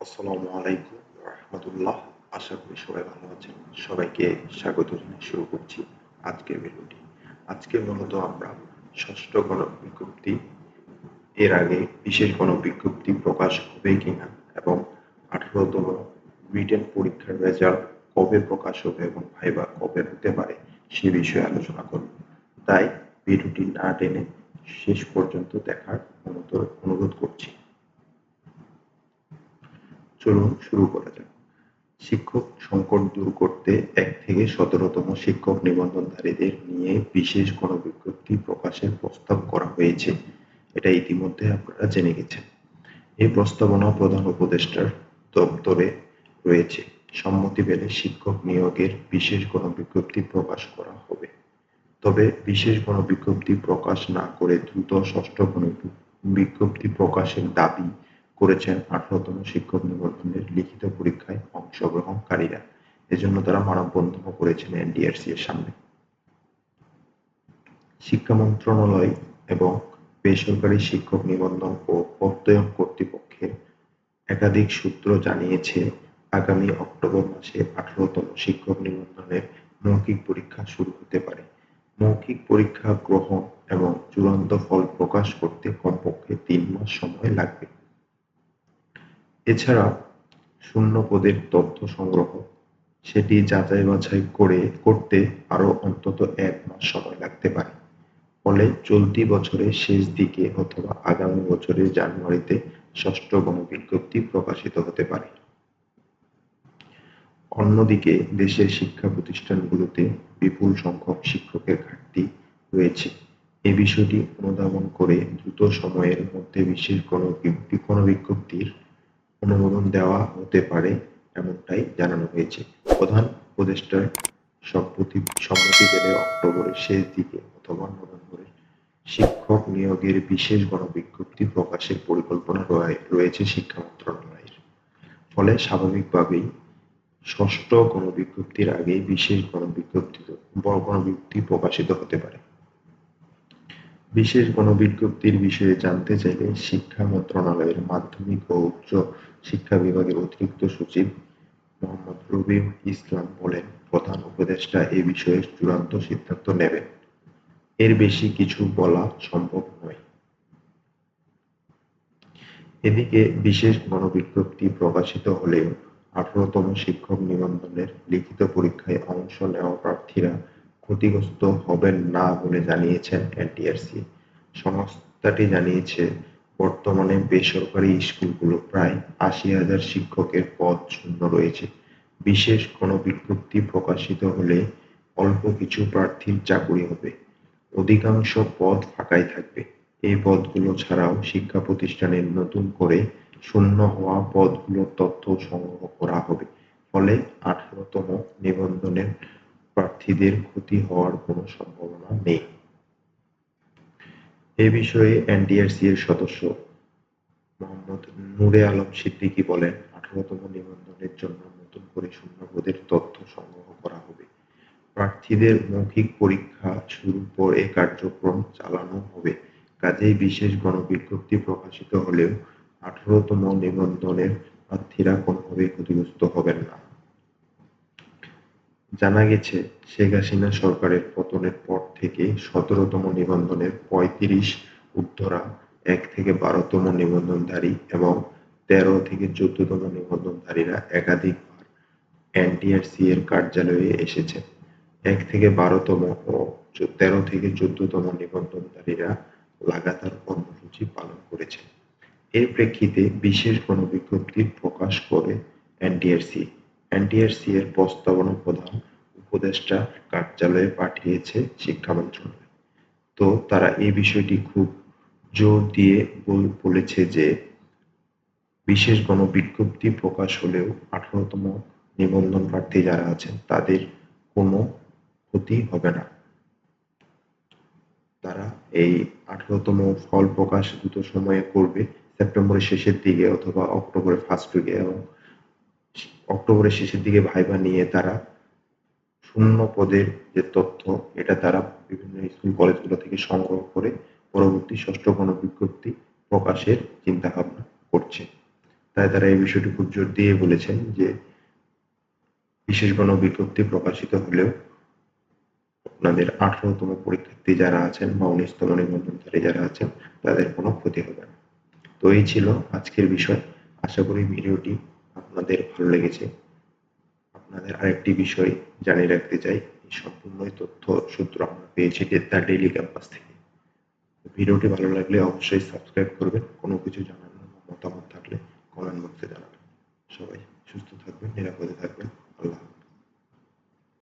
আসসালামু আলাইকুম রহমতুল্লাহ। আশা করি সবাই ভালো আছেন। সবাইকে স্বাগত জানিয়ে শুরু করছি আজকের ভিডিওটি। আজকে মূলত আমরা ষষ্ঠ গণ বিজ্ঞপ্তি এর আগে বিশেষ গণ বিজ্ঞপ্তি প্রকাশ হবে কিনা এবং আঠারোতম রিটেন পরীক্ষার রেজাল্ট কবে প্রকাশ হবে এবং ভাইবা কবে হতে পারে সে বিষয়ে আলোচনা করব। তাই ভিডিওটি না টেনে শেষ পর্যন্ত দেখার অনুরোধ করছি। চলুন শুরু করা যাক। শিক্ষক সংকট দূর করতে এক থেকে সতেরোতম শিক্ষক নিবন্ধনধারীদের নিয়ে বিশেষ গণবিজ্ঞপ্তি প্রকাশের প্রস্তাব করা হয়েছে। এটা ইতিমধ্যে আপনারা জেনে গেছেন। এই প্রস্তাবনা প্রধান উপদেষ্টার দপ্তরে রয়েছে। সম্মতি পেলে শিক্ষক নিয়োগের বিশেষ গণবিজ্ঞপ্তি প্রকাশ করা হবে। তবে বিশেষ গণবিজ্ঞপ্তি প্রকাশ না করে দ্রুত ষষ্ঠ গণবিজ্ঞপ্তি প্রকাশের দাবি করেছেন আঠারোতম শিক্ষক নিবন্ধনের লিখিত পরীক্ষায় অংশগ্রহণকারীরা। এজন্য তারা মানববন্ধনও করেছেন এনডিআরসি এর সামনে। শিক্ষা মন্ত্রণালয় এবং বেসরকারি শিক্ষক নিবন্ধন ও প্রত্যয়ন কর্তৃপক্ষের একাধিক সূত্র জানিয়েছে, আগামী অক্টোবর মাসে আঠারোতম শিক্ষক নিবন্ধনের মৌখিক পরীক্ষা শুরু হতে পারে। মৌখিক পরীক্ষা গ্রহণ এবং চূড়ান্ত ফল প্রকাশ করতে কমপক্ষে তিন মাস সময় লাগবে। এছাড়া শূন্য পদের তথ্য সংগ্রহ, সেটি যাচাই বাছাই করে করতে আরও অন্তত এক মাস সময় লাগতে পারে। ফলে চলতি বছরের শেষ দিকে অথবা আগামী বছরের জানুয়ারিতে ষষ্ঠ গণবিজ্ঞপ্তি প্রকাশিত হতে পারে। অন্যদিকে দেশের শিক্ষা প্রতিষ্ঠানগুলোতে বিপুল সংখ্যক শিক্ষকের ঘাটতি রয়েছে। এ বিষয়টি অনুধাবন করে দ্রুত সময়ের মধ্যে বিশেষ গণবিজ্ঞপ্তির অনুমোদন দেওয়া হতে পারে এমনটাই জানানো হয়েছে। প্রধান উপদেষ্টার সম্প্রতি সম্মতি পেলে অক্টোবরের শেষ দিকে অথবা নভেম্বরের শিক্ষক নিয়োগের বিশেষ গণবিজ্ঞপ্তি প্রকাশের পরিকল্পনা রয়েছে শিক্ষা মন্ত্রণালয়ের। ফলে স্বাভাবিকভাবেই ষষ্ঠ গণবিজ্ঞপ্তির আগে বিশেষ গণবিজ্ঞপ্তি গণবিজ্ঞপ্তি প্রকাশিত হতে পারে। বিশেষ গণবিজ্ঞপ্তির বিষয়ে জানতে চাইলে শিক্ষা মন্ত্রণালয়ের মাধ্যমিক ও উচ্চ শিক্ষা বিভাগের অতিরিক্ত সচিব মোহাম্মদ রবিউল ইসলাম বলেন, প্রধান উপদেষ্টা এ বিষয়ে চূড়ান্ত সিদ্ধান্ত নেবেন। এর বেশি কিছু বলা সম্ভব নয়। এদিকে বিশেষ গণবিজ্ঞপ্তি প্রকাশিত হলেও আঠারোতম শিক্ষক নিবন্ধনের লিখিত পরীক্ষায় অংশ নেওয়া প্রার্থীরা ক্ষতিগ্রস্ত হবেন না বলে জানিয়েছেন এনটিআরসি। সংস্থাটি জানিয়েছে, বর্তমানে বেসরকারি স্কুলগুলো প্রায় আশি হাজার শিক্ষকের পদ শূন্য রয়েছে। বিশেষ কোনো বিজ্ঞপ্তি প্রকাশিত হলে অল্প কিছু প্রার্থীর চাকুরি হবে। অধিকাংশ পদ ফাঁকাই থাকবে। এই পদগুলো ছাড়াও শিক্ষা প্রতিষ্ঠানের নতুন করে শূন্য হওয়া পদগুলোর তথ্য সংগ্রহ করা হবে। ফলে আঠারোতম নিবন্ধনের প্রার্থীদের ক্ষতি হওয়ার কোনো সম্ভাবনা নেই। এ বিষয়ে এনটিআরসি এর সদস্য মোহাম্মদ নূরে আলম সিদ্দিকী বলেন, আঠারোতম নিবন্ধনের জন্য নতুন করে শূন্যপদের তথ্য সংগ্রহ করা হবে। প্রার্থীদের মৌখিক পরীক্ষা শুরুর পর এ কার্যক্রম চালানো হবে। কাজেই বিশেষ গণবিজ্ঞপ্তি প্রকাশিত হলেও আঠারোতম নিবন্ধনের প্রার্থীরা কোনোভাবেই ক্ষতিগ্রস্ত হবেন না। জানা গেছে, শেখ হাসিনা সরকারের পতনের পর থেকে সতেরোতম নিবন্ধনের পঁয়ত্রিশ ঊর্ধ্বরা এক থেকে বারোতম নিবন্ধনধারী এবং তেরো থেকে চোদ্দতম নিবন্ধনধারীরা একাধিকবার এনটিআরসি এর কার্যালয়ে এসেছে। এক থেকে বারোতম ও তেরো থেকে চোদ্দতম নিবন্ধনধারীরা লাগাতার কর্মসূচি পালন করেছে। এর প্রেক্ষিতে বিশেষ গণবিজ্ঞপ্তি প্রকাশ করে এনটিআরসি। এনটিআরসি এর প্রস্তাবনা প্রধান উপদেষ্টার কার্যালয়ে পাঠিয়েছে শিক্ষা মন্ত্রণালয়। তো তারা এই বিষয়টি খুব জোর দিয়ে বলেছে যে বিশেষ কোনো বিজ্ঞপ্তি প্রকাশ হলেও আঠারোতম নিবন্ধন প্রার্থী যারা আছেন তাদের কোনো ক্ষতি হবে না। তারা এই আঠারোতম ফল প্রকাশ দ্রুত সময়ে করবে, সেপ্টেম্বরের শেষের দিকে অথবা অক্টোবরের ফার্স্ট উইকে এবং অক্টোবরের শেষের দিকে ভাইবা নিয়ে তারা শূন্য পদের যে তথ্য, এটা তারা বিভিন্ন স্কুল কলেজগুলো থেকে সংগ্রহ করে পরবর্তী ষষ্ঠ গণবিজ্ঞপ্তি প্রকাশের চিন্তা ভাবনা করছে। তাই তারা এই বিষয়টি খুব জোর দিয়ে বলেছেন যে বিশেষ কোনো বিজ্ঞপ্তি প্রকাশিত হলেও আপনাদের আঠারোতম পরীক্ষার্থী যারা আছেন বা উনিশতম নিবন্ধনকারী যারা আছেন, তাদের কোনো ক্ষতি হবে না। তো এই ছিল আজকের বিষয়। আশা করি ভিডিওটি আপনাদের ভালো লেগেছে। আপনাদের আরেকটি বিষয় জানিয়ে রাখতে চাই, এই সম্পূর্ণই তথ্য সূত্র আমরা পেয়েছি দ্য ডেইলি ক্যাম্পাস থেকে। ভিডিওটি ভালো লাগলে অবশ্যই সাবস্ক্রাইব করবেন, কোনো কিছু জানার মতামত থাকলে কমেন্ট বক্সে জানাবেন। সবাই সুস্থ থাকবেন, নিরাপদে থাকবেন। আল্লাহ।